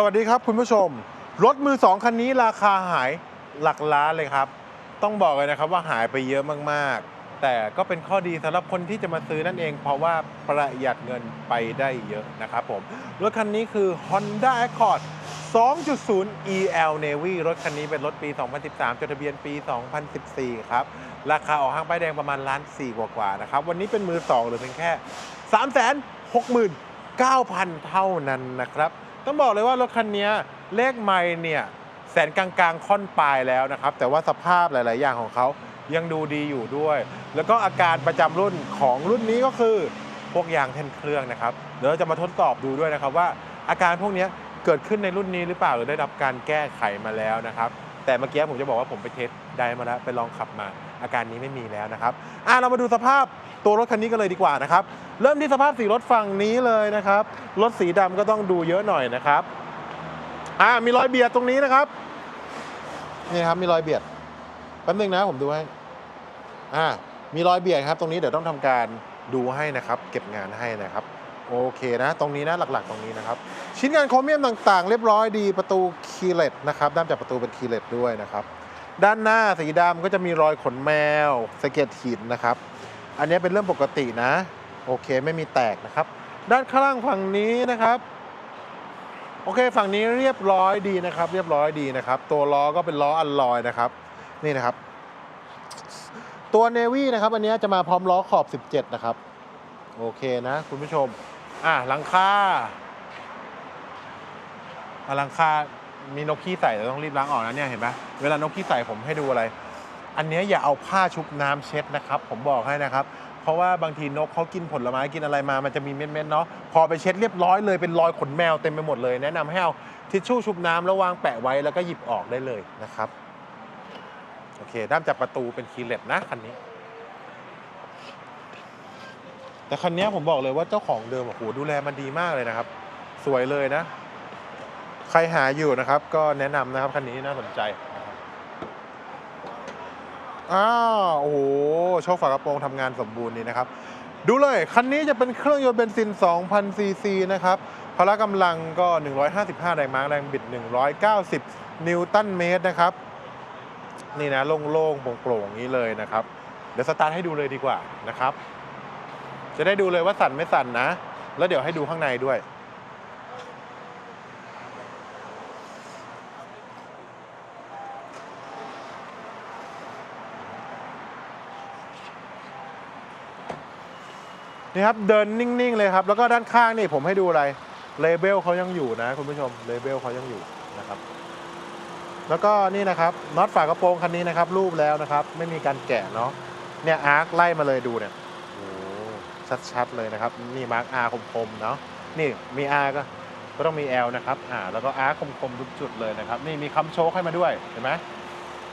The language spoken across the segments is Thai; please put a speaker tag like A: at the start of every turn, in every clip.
A: สวัสดีครับคุณผู้ชม รถมือสองคันนี้ราคาหายหลักล้านเลยครับ ต้องบอกเลยนะครับว่าหายไปเยอะมากๆ แต่ก็เป็นข้อดีสำหรับคนที่จะมาซื้อนั่นเอง เพราะว่าประหยัดเงินไปได้เยอะนะครับผม รถคันนี้คือ Honda Accord 2.0 EL Navy รถคันนี้เป็นรถปี 2013 จดทะเบียนปี 2014 ครับ ราคาออกห้างป้ายแดงประมาณล้านสี่กว่าๆ นะครับ วันนี้เป็นมือสองหรือเพียงแค่ 369,000 เท่านั้นนะครับ ต้องบอกเลยว่ารถคันนี้เลขไม่เนี่ยแสนกลางๆค่อนปลายแล้วนะครับ แต่ว่าสภาพหลาย ๆ อย่างของเขายังดูดีอยู่ด้วย แล้วก็อาการประจำรุ่นของรุ่นนี้ก็คือพวกยางแท่นเครื่องนะครับ เดี๋ยวเราจะมาทดสอบดูด้วยนะครับว่าอาการพวกนี้เกิดขึ้นในรุ่นนี้หรือเปล่าหรือได้รับการแก้ไขมาแล้วนะครับ แต่เมื่อกี้ผมจะบอกว่าผมไปเทสได้มาแล้วไปลองขับมา อาการนี้ไม่มีแล้วนะครับอะเรามาดูสภาพตัวรถคันนี้กันเลยดีกว่านะครับ เริ่มที่สภาพสีรถฝั่งนี้เลยนะครับ รถสีดำก็ต้องดูเยอะหน่อยนะครับอ่ามีรอยเบียดตรงนี้นะครับนี่ครับมีรอยเบียดแป๊บนึงนะผมดูให้อ่ามีรอยเบียดครับ ตรงนี้เดี๋ยวต้องทำการดูให้นะครับ เก็บงานให้นะครับ โอเคนะ ตรงนี้นะหลักๆ ตรงนี้นะครับ ชิ้นงานโครเมียมต่างๆ เรียบร้อยดีประตูคีเลตนะครับด้านจากประตูเป็นคีเลตด้วยนะครับ ด้านหน้าสีดำก็จะมีรอยขนแมวสะเก็ตหินนะครับ อันนี้เป็นเรื่องปกตินะ โอเคไม่มีแตกนะครับ ด้านข้างฝั่งนี้นะครับโอเค ฝั่งนี้เรียบร้อยดีนะครับ เรียบร้อยดีนะครับ ตัวล้อก็เป็นล้ออัลลอยนะครับ นี่นะครับ ตัวเนวี่นะครับ อันนี้จะมาพร้อมล้อขอบ 17 นะครับ โอเคนะ คุณผู้ชม อะหลังคา อะหลังคามีนกขี้ใส่แต่ต้องรีบล้างออกนะเนี่ยเห็นไหมเวลานกขี้ใส่ผมให้ดูอะไร อันนี้อย่าเอาผ้าชุบน้ำเช็ดนะครับ ผมบอกให้นะครับ เพราะว่าบางทีนกเขากินผลไม้กินอะไรมามันจะมีเม็ดๆเนาะพอไปเช็ดเรียบร้อยเลยเป็นรอยขนแมวเต็มไปหมดเลย แนะนำให้เอาทิชชู่ชุบน้ำแล้ววางแปะไว้แล้วก็หยิบออกได้เลยนะครับโอเค ด้ามจับประตูเป็นคีย์เลตนะคันนี้ แต่คันนี้ผมบอกเลยว่าเจ้าของเดิมโอ้โหดูแลมันดีมากเลยนะครับ สวยเลยนะ ใครหาอยู่นะครับ ก็แนะนำนะครับคันนี้น่าสนใจอ้าวโอ้โหโชคฝากระโปรงทำงานสมบูรณ์นี่นะครับ ดูเลย คันนี้จะเป็นเครื่องยนต์เบนซิน 2,000 ซีซีนะครับพละกำลังก็ 155 แรงม้าแรงบิด 190 นิวตันเมตรนะครับ นี่นะโล่งๆโปร่งๆอย่างนี้เลยนะครับ เดี๋ยวสตาร์ทให้ดูเลยดีกว่านะครับ จะได้ดูเลยว่าสั่นไม่สั่นนะ แล้วเดี๋ยวให้ดูข้างในด้วย นี่ครับเดินนิ่ง ๆ เลยครับ แล้วก็ด้านข้างนี่ผมให้ดูอะไรเลเบลเขายังอยู่นะคุณผู้ชมเลเบลเขายังอยู่นะครับ แล้วก็นี่นะครับน็อตฝากระโปรงคันนี้นะครับ รูปแล้วนะครับ ไม่มีการแกะเนาะเนี่ยอาร์คไล่มาเลยดูเนี่ยโอ้ชัดๆเลยนะครับ นี่มาร์คอาร์คมๆเนาะนี่มี R ก็ก็ต้องมี L นะครับอ่าแล้วก็ R คมๆทุกจุดเลยนะครับ นี่มีคำโชคให้มาด้วยเห็นไหม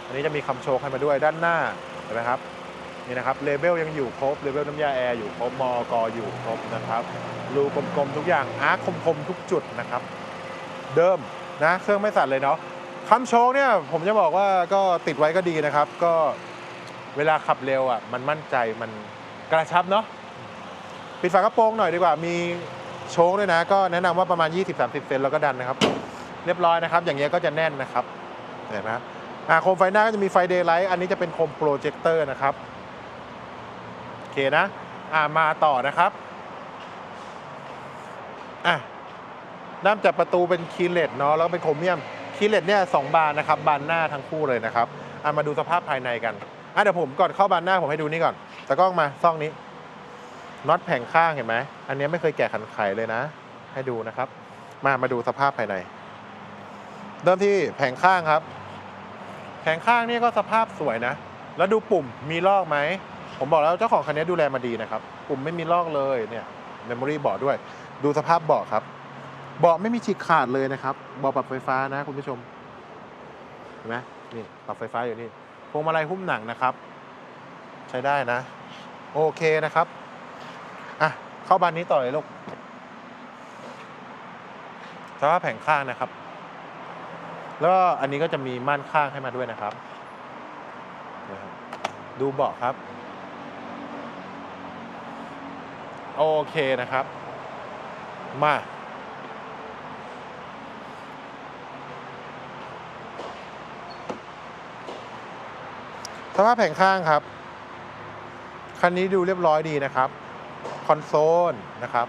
A: อันนี้จะมีคำโชคให้มาด้วยด้านหน้าเห็นไหมครับ นี่นะครับเลเบลยังอยู่ครบเลเบลน้ำยาแอร์อยู่ครบมอกออยู่ครบนะครับรูกลมๆทุกอย่างอาร์คมๆทุกจุดนะครับ เดิมนะเครื่องไม่สั่นเลยเนาะคำโชคเนี่ยผมจะบอกว่าก็ติดไว้ก็ดีนะครับ ก็เวลาขับเร็วอะมันมั่นใจมันกระชับเนาะปิดฝากระโปรงหน่อยดีกว่ามีโชคด้วยนะ ก็แนะนำว่าประมาณ 20-30 เซนแล้วก็ดันนะครับ เรียบร้อยนะครับ อย่างเงี้ยก็จะแน่นนะครับเห็นไหมโคมไฟหน้าก็จะมีไฟเดย์ไลท์อันนี้จะเป็นโคมโปรเจคเตอร์นะครับ เคนะอ่ามาต่อนะครับอะด้ามจับประตูเป็นคีเลตเนาะแล้วก็เป็นโครเมียมคีเลตเนี่ยสองบานนะครับบานหน้าทั้งคู่เลยนะครับอะมาดูสภาพภายในกันอะเดี๋ยวผมก่อนเข้าบานหน้าผมให้ดูนี่ก่อนตะกล้องมาซ่องนี้น็อตแผงข้างเห็นไหมอันนี้ไม่เคยแกะขันไขเลยนะ ให้ดูนะครับ มามาดูสภาพภายใน เริ่มที่แผงข้างครับ แผงข้างนี่ก็สภาพสวยนะ แล้วดูปุ่มมีลอกไหม ผมบอกแล้วเจ้าของคันนี้ดูแลมาดีนะครับปุ่มไม่มีลอกเลยเนี่ยเมมโมรี่เบาะด้วย ดูสภาพเบาะครับ เบาะไม่มีฉีกขาดเลยนะครับเบาะปรับไฟฟ้านะคุณผู้ชมเห็นไหมนี่ปรับไฟฟ้าอยู่นี่พวงมาลัยหุ้มหนังนะครับ ใช้ได้นะ โอเคนะครับอะเข้าบานนี้ต่อเลยลูกสภาพแผงข้างนะครับ แล้วอันนี้ก็จะมีม่านข้างให้มาด้วยนะครับ ดูเบาะครับ โอเคนะครับ มา สภาพแผงข้างครับ คันนี้ดูเรียบร้อยดีนะครับ คอนโซลนะครับ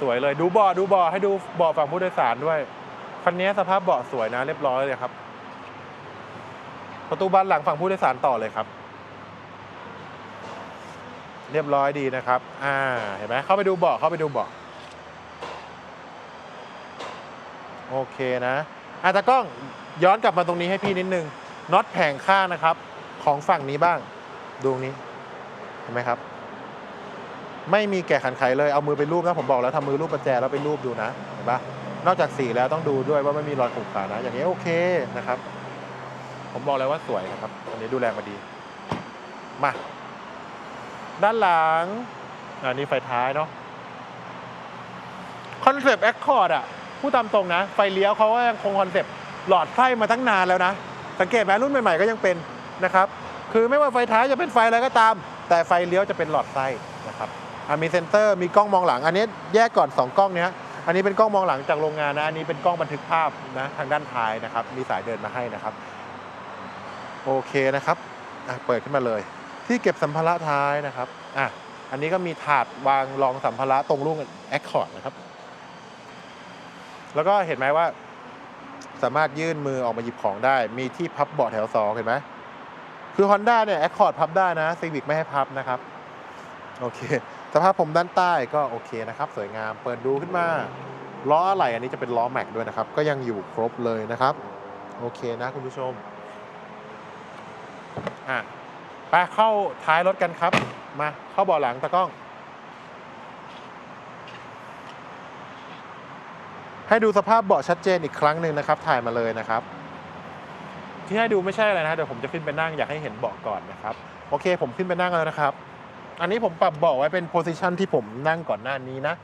A: สวย ๆ เลยดูเบอ่ดูเบอ่ให้ดูเบอ่ฝั่งผู้โดยสารด้วย คันนี้สภาพเบาะสวยนะ เรียบร้อยเลยครับ ประตูบานหลังฝั่งผู้โดยสารต่อเลยครับ เรียบร้อยดีนะครับ อ่า เห็นไหมเข้าไปดูเบาะเข้าไปดูเบาะโอเคนะอะตากล้องย้อนกลับมาตรงนี้ให้พี่นิดนึงน็อตแผงข้างนะครับ ของฝั่งนี้บ้าง ดูงนี้เห็นไหมครับ ไม่มีแกะขันไขเลยเอามือไปรูปนะผมบอกแล้วทำมือรูปประแจแล้วไปรูปดูนะเห็นปะนอกจากสีแล้วต้องดูด้วยว่าไม่มีรอยขูดขาดนะ อย่างนี้โอเคนะครับ ผมบอกแล้วว่าสวยนะครับอันนี้ดูแลมาดี มา ด้านหลัง อันนี้ไฟท้ายเนาะคอนเซปต์แอคคอร์ดอะพูดตามตรงนะ ไฟเลี้ยวเขาก็ยังคงคอนเซปต์หลอดไฟมาตั้งนานแล้วนะ สังเกตไหมรุ่นใหม่ๆก็ยังเป็นนะครับ คือไม่ว่าไฟท้ายจะเป็นไฟอะไรก็ตาม แต่ไฟเลี้ยวจะเป็นหลอดไฟนะครับมีเซ็นเซอร์มีกล้องมองหลัง อันนี้แยกก่อน 2 กล้องเนี้ยอันนี้เป็นกล้องมองหลังจากโรงงานนะ อันนี้เป็นกล้องบันทึกภาพนะทางด้านท้ายนะครับ มีสายเดินมาให้นะครับ โอเคนะครับเปิดขึ้นมาเลย ที่เก็บสัมภาระท้ายนะครับอะอันนี้ก็มีถาดวางรองสัมภาระตรงรุ่งแอคคอร์ดนะครับ แล้วก็เห็นไหมว่า สามารถยื่นมือออกมาหยิบของได้ มีที่พับเบาะแถวสองเห็นไหมคือ Honda เนี่ย Accord พับได้นะ Civic ไม่ให้พับนะครับ โอเค สภาพผมด้านใต้ก็โอเคนะครับ สวยงามเปิดดูขึ้นมา ล้ออะไรอันนี้จะเป็นล้อแม็กด้วยนะครับ ก็ยังอยู่ครบเลยนะครับ โอเคนะคุณผู้ชมอะ ไปเข้าท้ายรถกันครับ มาเข้าเบาะหลังตะกล้อง ให้ดูสภาพเบาะชัดเจนอีกครั้งหนึ่งนะครับ ถ่ายมาเลยนะครับ ที่ให้ดูไม่ใช่อะไรนะเดี๋ยวผมจะขึ้นไปนั่งอยากให้เห็นเบาะก่อนนะครับ โอเค ผมขึ้นไปนั่งแล้วนะครับ อันนี้ผมปรับเบาะไว้เป็นโพซิชันที่ผมนั่งก่อนหน้านี้นะ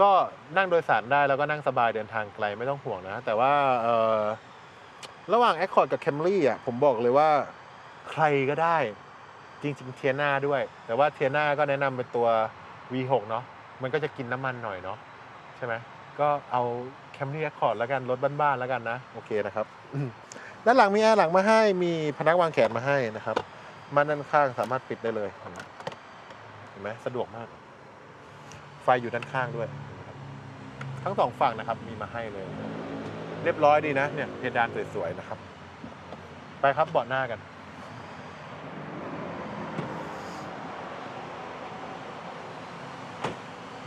A: ก็นั่งโดยสารได้แล้วก็นั่งสบายเดินทางไกลไม่ต้องห่วงนะ แต่ว่าเออ ระหว่าง Accord กับ Camry อะผมบอกเลยว่าใครก็ได้ จริงๆเทียนาด้วย แต่ว่าเทียนาก็แนะนำเป็นตัว V6 เนาะมันก็จะกินน้ำมันหน่อยเนาะใช่ไหมก็เอา Camry Accord แล้วกัน รถบ้านๆแล้วกันนะ โอเคนะครับด้านหลังมีแอร์หลังมาให้มีพนักวางแขนมาให้นะครับม่านด้านข้างสามารถปิดได้เลยเห็นไหมสะดวกมาก ไฟอยู่ด้านข้างด้วย ทั้งสองฝั่งนะครับมีมาให้เลย เรียบร้อยดีนะเนี่ยเพดานสวยๆนะครับ ไปครับเบาะหน้ากัน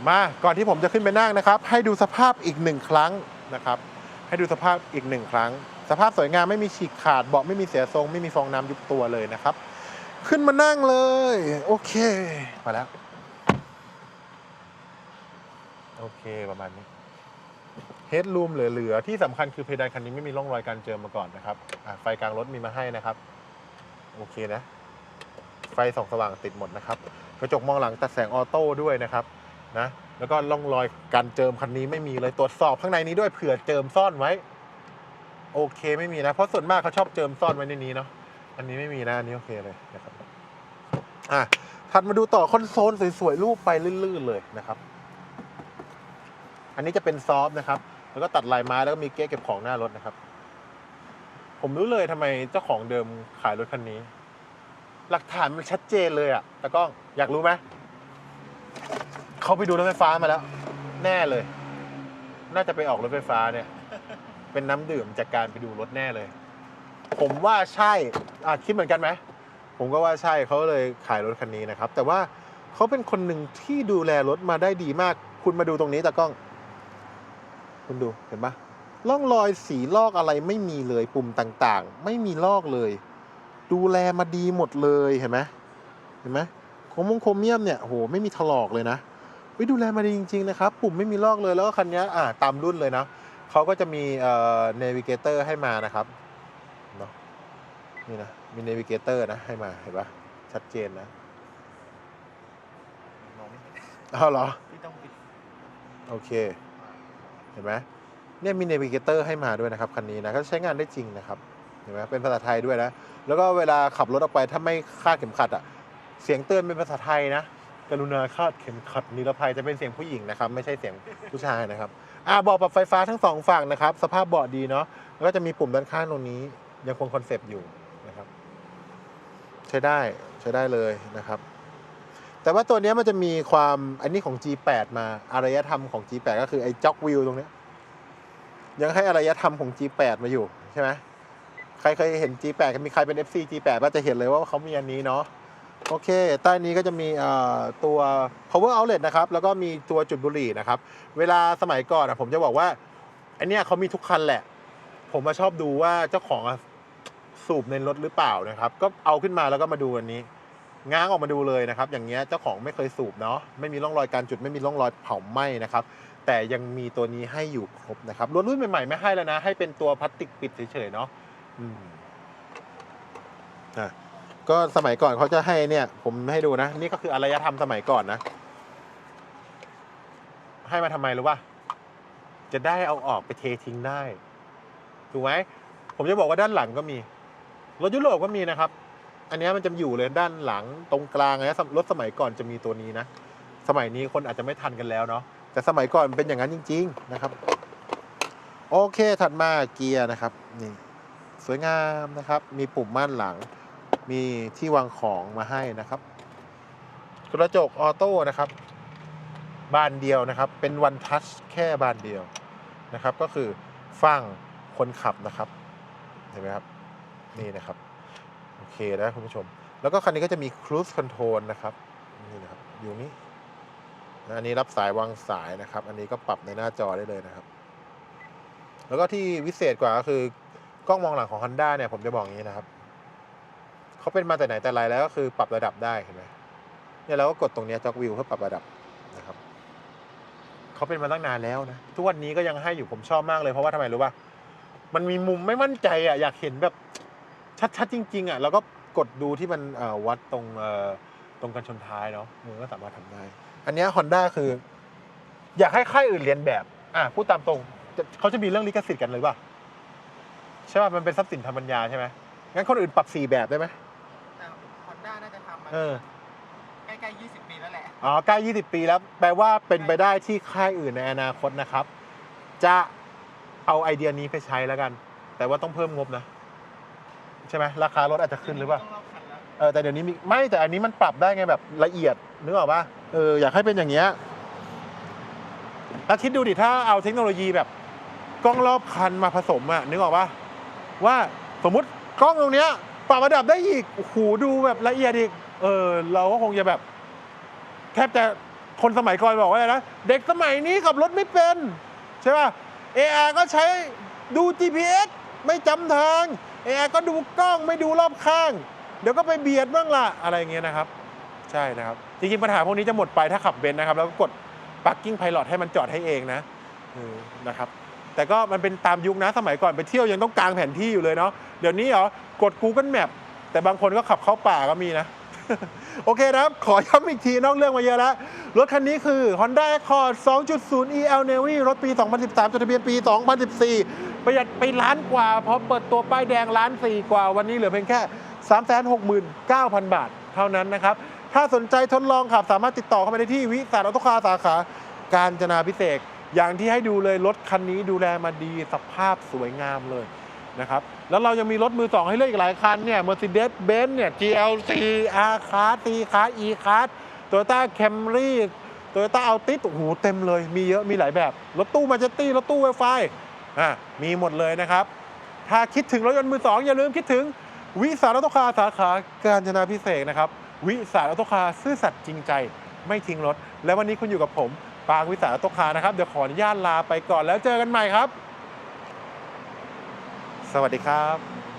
A: มาก่อนที่ผมจะขึ้นไปนั่งนะครับ ให้ดูสภาพอีกหนึ่งครั้งนะครับ ให้ดูสภาพอีกหนึ่งครั้ง สภาพสวยงามไม่มีฉีกขาดเบาะไม่มีเสียทรง ไม่มีฟองน้ำยุบตัวเลยนะครับ ขึ้นมานั่งเลย โอเคมาแล้ว โอเคประมาณนี้ เฮดรูมเหลือๆ ที่สำคัญคือเพดานคันนี้ไม่มีร่องรอยการเจิมมาก่อนนะครับไฟกลางรถมีมาให้นะครับ โอเคนะ ไฟส่องสว่างติดหมดนะครับ กระจกมองหลังตัดแสงออโต้ด้วยนะครับนะแล้วก็ร่องรอยการเจิมคันนี้ไม่มีเลยตรวจสอบข้างในนี้ด้วยเผื่อเจิมซ่อนไว้ โอเคไม่มีนะ เพราะส่วนมากเขาชอบเจิมซ่อนไว้ในนี้เนาะอันนี้ไม่มีนะอันนี้โอเคเลยนะครับอะถัดมาดูต่อคอนโซลสวยๆรูปไปลื่นๆเลยนะครับ อันนี้จะเป็นซอฟต์นะครับ แล้วก็ตัดลายไม้แล้วก็มีเก๊ะเก็บของหน้ารถนะครับ ผมรู้เลยทำไมเจ้าของเดิมขายรถคันนี้ หลักฐานมันชัดเจนเลยอะตะกล้องอยากรู้ไหมเขาไปดูรถไฟฟ้ามาแล้ว แน่เลย น่าจะไปออกรถไฟฟ้าเนี่ย เป็นน้ำดื่มจากการไปดูรถแน่เลย ผมว่าใช่อะคิดเหมือนกันไหมผมก็ว่าใช่เขาเลยขายรถคันนี้นะครับ แต่ว่าเขาเป็นคนหนึ่งที่ดูแลรถมาได้ดีมาก คุณมาดูตรงนี้ตากล้อง คุณดูเห็นปะร่องรอยสีลอกอะไรไม่มีเลยปุ่มต่างๆ ไม่มีลอกเลย ดูแลมาดีหมดเลยเห็นไหมเห็นไหมโครมงโครเมียมเนี่ยโหไม่มีถลอกเลยนะวิดูแลมาดีจริง ๆ นะครับ ปุ่มไม่มีลอกเลยแล้วก็คันนี้อ่าตามรุ่นเลยนะเขาก็จะมีเอ่อเนวิเกเตอร์ให้มานะครับเนาะนี่นะมีเนวิเกเตอร์นะให้มาเห็นปะชัดเจนนะ
B: มองไม่เห็น
A: อ้าวเหรอ
B: พี่ต้องปิด
A: โอเคเห็นไหมเนี่ยมีเนวิเกเตอร์ให้มาด้วยนะครับคันนี้นะก็ใช้งานได้จริงนะครับเห็นไหมเป็นภาษาไทยด้วยนะ แล้วก็เวลาขับรถออกไปถ้าไม่คาดเข็มขัดอะเสียงเตือนเป็นภาษาไทยนะกรุณาคาดเข็มขัดนิรภัยจะเป็นเสียงผู้หญิงนะครับ ไม่ใช่เสียงผู้ชายนะครับอ่าเบาะปรับไฟฟ้าทั้งสองฝั่งนะครับ สภาพเบาะดีเนาะแล้วก็จะมีปุ่มด้านข้างตรงนี้ ยังคงคอนเซปต์อยู่นะครับ ใช้ได้ใช้ได้เลยนะครับ แต่ว่าตัวนี้มันจะมีความอันนี้ของ G8 มาอารยธรรมของ G8 ก็คือไอ้จ็อกวิวตรงนี้ยังให้อารยธรรมของ G8 มาอยู่ใช่ไหมใครเคยเห็น G8 มีใครเป็น FC G8 ก็จะเห็นเลยว่าเขามีอันนี้เนาะโอเค ใต้นี้ก็จะมีตัว power outlet นะครับ แล้วก็มีตัวจุดบุหรี่นะครับ เวลาสมัยก่อนผมจะบอกว่าอันเนี้ยเขามีทุกคันแหละ ผมมาชอบดูว่าเจ้าของสูบในรถหรือเปล่านะครับ ก็เอาขึ้นมาแล้วก็มาดูอันนี้ ง้างออกมาดูเลยนะครับ อย่างเงี้ยเจ้าของไม่เคยสูบเนาะไม่มีร่องรอยการจุดไม่มีร่องรอยเผาไหม้นะครับแต่ยังมีตัวนี้ให้อยู่ครบนะครับรถรุ่นใหม่ๆไม่ให้แล้วนะ ให้เป็นตัวพลาสติกปิดเฉยๆเนาะอืมอะก็สมัยก่อนเขาจะให้เนี่ย ผมให้ดูนะ นี่ก็คืออารยธรรมสมัยก่อนนะ ให้มาทำไมรู้ป่ะจะได้เอาออกไปเททิ้งได้ ถูกไหมผมจะบอกว่าด้านหลังก็มีรถยุโรปก็มีนะครับ อันนี้มันจะอยู่เลยด้านหลังตรงกลางนะรถสมัยก่อนจะมีตัวนี้นะ สมัยนี้คนอาจจะไม่ทันกันแล้วเนาะแต่สมัยก่อนมันเป็นอย่างนั้นจริง ๆนะครับ โอเคถัดมาเกียร์นะครับนี่สวยงามนะครับ มีปุ่มม่านหลัง มีที่วางของมาให้นะครับกระจกออโต้นะครับ บานเดียวนะครับ เป็นวันทัชแค่บานเดียวนะครับ ก็คือฝั่งคนขับนะครับ เห็นไหมครับ นี่นะครับ โอเคนะคุณผู้ชม แล้วก็คันนี้ก็จะมี cruise control นะครับ นี่นะครับ อยู่นี่อันนี้รับสายวางสายนะครับ อันนี้ก็ปรับในหน้าจอได้เลยนะครับ แล้วก็ที่วิเศษกว่าก็คือกล้องมองหลังของ Honda เนี่ยผมจะบอกอย่างนี้นะครับ เขาเป็นมาแต่ไหนแต่ไรแล้วก็คือปรับระดับได้เห็นไหมเนี่ยเราก็กดตรงนี้จ็อกวิวเพื่อปรับระดับนะครับ เขาเป็นมาตั้งนานแล้วนะ ทุกวันนี้ก็ยังให้อยู่ผมชอบมากเลยเพราะว่าทำไมรู้ป่ะ มันมีมุมไม่มั่นใจอะอยากเห็นแบบ ชัดๆจริง ๆอะแล้วก็กดดูที่มันเอ่อวัดตรงเอ่อตรงกันชนท้ายเนาะมือก็สามารถทำได้ อันเนี้ฮอนด้าคือ อยากให้ค่ายอื่นเรียนแบบ อะพูดตามตรงจะเขาจะมีเรื่องลิขสิทธิ์กันเลยป่ะใช่ป่ะมันเป็นทรัพย์สินทางปัญญาใช่ไหมงั้นคนอื่นปรับสี่แบบได้ไหม
B: แต่ฮอนด้าน่าจะทำมา
A: เออ
B: ใกล้ๆ20ปีแล้วแหละ
A: อ๋อใกล้20ปีแล้ว แปลว่าเป็นไปได้ที่ค่ายอื่นในอนาคตนะครับ จะเอาไอเดียนี้ไปใช้แล้วกัน แต่ว่าต้องเพิ่มงบนะ ใช่ไหมราคารถอาจจะขึ้นหรือเปล่าเออแต่เดี๋ยวนี้มีไม่แต่อันนี้มันปรับได้ไงแบบละเอียดนึกออกปะเอออยากให้เป็นอย่างเงี้ยแล้วคิดดูดิถ้าเอาเทคโนโลยีแบบกล้องรอบคันมาผสมอะนึกออกปะว่าสมมุติกล้องตรงเนี้ยปรับระดับได้อีกโอ้โหดูแบบละเอียดอีกเออเราก็คงจะแบบ แทบจะคนสมัยก่อนบอกว่าอะไรนะเด็กสมัยนี้ขับรถไม่เป็น ใช่ป่ะ AR ก็ใช้ดู GPS ไม่จำทาง AR ก็ดูกล้องไม่ดูรอบข้าง เดี๋ยวก็ไปเบียดบ้างล่ะอะไรเงี้ยนะครับ ใช่นะครับ จริงๆ ปัญหาพวกนี้จะหมดไปถ้าขับเบนซ์นะครับ แล้วก็กด parking pilot ให้มันจอดให้เองนะนะครับ แต่ก็มันเป็นตามยุคนะสมัยก่อนไปเที่ยวยังต้องกางแผนที่อยู่เลยเนาะเดี๋ยวนี้เหรอกด Google Map แต่บางคนก็ขับเข้าป่าก็มีนะโอเคนะครับ ขอย้ำอีกทีนอกเรื่องมาเยอะแล้ว รถคันนี้คือ Honda Accord 2.0 EL Navy รถปี 2013 จดทะเบียนปี 2014 ประหยัดไปล้านกว่าพอเปิดตัวป้ายแดงล้านสี่กว่าวันนี้เหลือเพียงแค่ 369,000 บาท เท่านั้นนะครับ ถ้าสนใจทดลองขับสามารถติดต่อเข้ามาได้ที่วิสารออโตคาสาขาการจนาพิเศษอย่างที่ให้ดูเลยรถคันนี้ดูแลมาดีสภาพสวยงามเลยนะครับแล้วเรายังมีรถมือสองให้เลือกอีกหลายคันเนี่ย Mercedes Benz เนี่ย GLC R Class C Class E Class Toyota Camry Toyota Altis โอ้โหเต็มเลย มีเยอะมีหลายแบบ รถตู้มาเจตตี้รถตู้ไวไฟ อะมีหมดเลยนะครับ ถ้าคิดถึงรถยนต์มือสองอย่าลืมคิดถึงวิสารออโตคาสาขาการจนาพิเศษนะครับ วิสารออโตคาซื่อสัตย์จริงใจ ไม่ทิ้งรถ และวันนี้คุณอยู่กับผม ปางวิสารออโตคานะครับ เดี๋ยวขออนุญาตลาไปก่อนแล้วเจอกันใหม่ครับ สวัสดีครับ